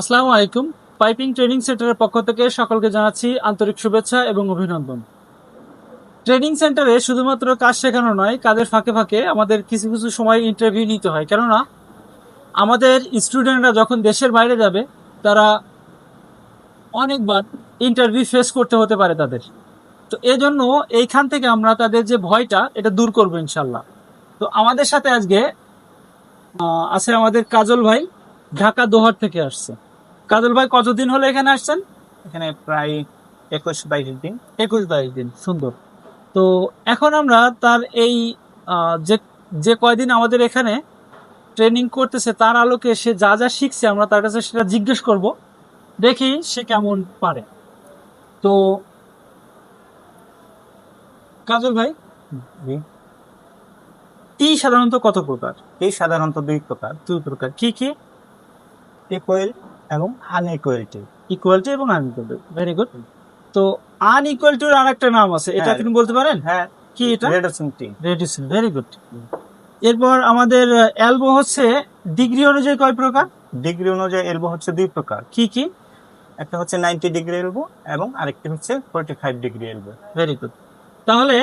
আসসালামু আলাইকুম। Piping training সেন্টারের পক্ষ থেকে সকলকে জানাচ্ছি আন্তরিক শুভেচ্ছা এবং অভিনন্দন। ট্রেনিং সেন্টারে শুধুমাত্র কাজ শেখানো নয়, কাজের ফাঁকে ফাঁকে আমাদের কিছু কিছু সময় ইন্টারভিউ নিতে হয়। কেননা, আমাদের স্টুডেন্টরা যখন দেশের বাইরে যাবে, তারা অনেকবার ইন্টারভিউ ফেস করতে হতে পারে তাদের। তো এজন্য এইখান থেকে আমরা তাদের যে ভয়টা, এটা দূর করব ইনশাল্লাহ তো আমাদের সাথে আজকে আছে আমাদের কাজল ভাই, ঢাকা দোহার থেকে আসছে। কাজল ভাই কতদিন হলো এখানে আসছেন? এখানে প্রায় একুশ বাইশ দিন। একুশ বাইশ দিন সুন্দর। তো এখন আমরা তার এই যে যে কয়দিন আমাদের এখানে ট্রেনিং করতেছে তার আলোকে সে যা যা শিখছে আমরা তার কাছে সেটা জিজ্ঞেস করব। দেখি সে কেমন পারে। তো কাজল ভাই টি সাধারণত কত প্রকার? এই সাধারণত দুই প্রকার। দুই প্রকার। কি কি? ইকুয়েল এবং আনইকুয়েলটি ইকুয়ালিটি এবং আনইকুয়ালিটি ভেরি গুড তো আনইকুয়ালিটির আর একটা নাম আছে এটা হ্যাঁ। আপনি বলতে পারেন? হ্যাঁ। কি এটা? রেডাসিংটি রেডিউসিং ভেরি গুড এরপর আমাদের এলবো হচ্ছে ডিগ্রি অনুযায়ী কয় প্রকার? ডিগ্রি অনুযায়ী এলবো হচ্ছে দুই প্রকার। কি কি? একটা হচ্ছে নাইনটি ডিগ্রি এলবো এবং আরেকটি হচ্ছে forty five degree elbow very good তাহলে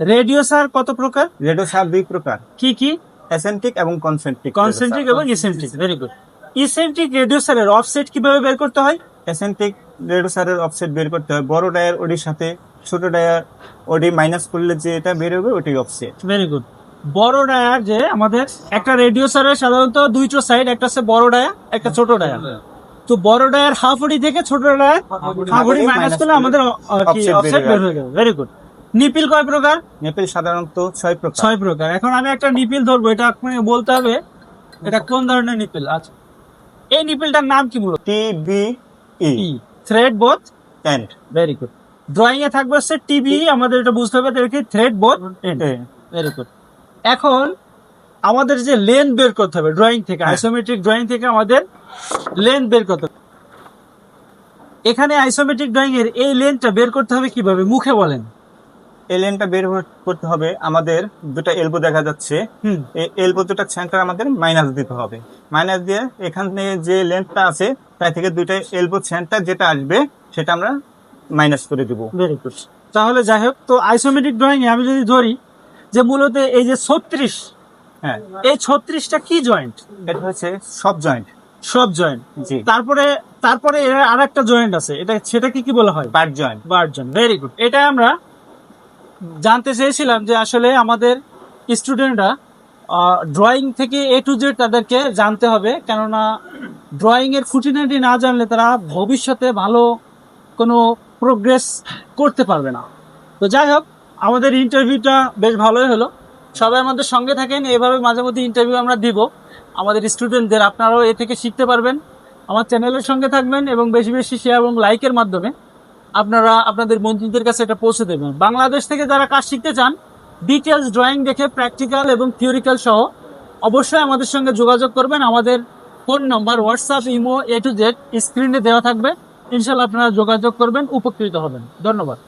রেডিওসার কত প্রকার? রেডিও সার দুই প্রকার। কি কি? এসেন্ট্রিক এবং কনসেন্ট্রিক কনসেন্ট্রিক এবং ইসেন্ট্রিক ভেরি গুড ইসেন্ট্রিক রেডিওসারের অফসেট কীভাবে বের করতে হয়? এসেন্ট্রিক রেডো সারের অফসেট বের করতে হয়। বড় ডায়ার ওডির সাথে ছোট ডায়ার ওডি মাইনাস করলে যে এটা বের হবে ওটি অফসেট ভেরি গুড বড় ডায়ার যে আমাদের একটা রেডিওসারের সাধারণত দুইটো সাইড একটা হচ্ছে বড় ডায়া একটা ছোট ডায়া তো বড় ডায়ার হাফ অডি থেকে ছোট ডায়ার হাফ অডি মাইনাস করলে আমাদের অফসেট বের হয়ে যাবে ভেরি গুড নিপিল কয় প্রকার? নেপেল সাধারণত ছয় প্রকার। ছয় প্রকার। এখন আমি একটা নিপিল ধরবো এটা আপনাকে বলতে হবে এটা কোন ধরনের নিপিল? আচ্ছা। এই নিপিলটার নাম কি মূলত T B E thread both end very good drawing এ থাকবে হচ্ছে টিবি আমাদের এটা বুঝতে হবে দেখি thread both end very good এখন আমাদের যে লেন বের করতে হবে ড্রয়িং থেকে হ্যাঁ। আইসোমেট্রিক ড্রয়িং থেকে আমাদের লেন বের করতে হবে। এখানে আইসোমেট্রিক ড্রয়িং এর এই লেনটা বের করতে হবে কীভাবে? মুখে বলেন। এই লেনটা বের করতে হবে। আমাদের দুটো এলবো দেখা যাচ্ছে। এই এলবো দুটা সেন্টার আমাদের মাইনাস দিতে হবে। মাইনাস দিয়ে এখান থেকে যে লেন্থটা আছে তাই থেকে দুইটা এলবো সেন্টার যেটা আসবে সেটা আমরা মাইনাস করে দিব। ভেরি গুড তাহলে যাই হোক তো আইসোমেট্রিক ড্রয়িং আমি যদি ধরি যে মূলত এই যে ছত্রিশ হ্যাঁ। এই ছত্রিশটা কি জয়েন্ট এটা হচ্ছে সব জয়েন্ট সব জয়েন্ট জি। তারপরে তারপরে এর আর একটা জয়েন্ট আছে। এটা সেটা কি কি বলা হয়? Bar joint bar joint very good এটা আমরা জানতে চেয়েছিলাম যে আসলে আমাদের স্টুডেন্টরা ড্রয়িং থেকে এ টু জেড তাদেরকে জানতে হবে। কেননা ড্রয়িংয়ের খুঁটিনাটি না জানলে তারা ভবিষ্যতে ভালো কোনো প্রোগ্রেস করতে পারবে না। তো যাই হোক, আমাদের ইন্টারভিউটা বেশ ভালোই হলো। সবাই আমাদের সঙ্গে থাকেন এভাবে মাঝে মধ্যে ইন্টারভিউ আমরা দিব। আমাদের স্টুডেন্টদের আপনারাও এ থেকে শিখতে পারবেন। আমার চ্যানেলের সঙ্গে থাকবেন এবং বেশি বেশি শেয়ার এবং লাইকের মাধ্যমে। আপনারা আপনাদের মন্ত্রীদের কাছে এটা পৌঁছে দেবেন। বাংলাদেশ থেকে যারা কাজ শিখতে চান ডিটেলস ড্রয়িং দেখে প্র্যাকটিক্যাল এবং থিওরিক্যাল সহ অবশ্যই আমাদের সঙ্গে যোগাযোগ করবেন। আমাদের phone number WhatsApp imo A to Z স্ক্রিনে দেওয়া থাকবে। ইনশাল্লাহ আপনারা যোগাযোগ করবেন, উপকৃত হবেন। ধন্যবাদ।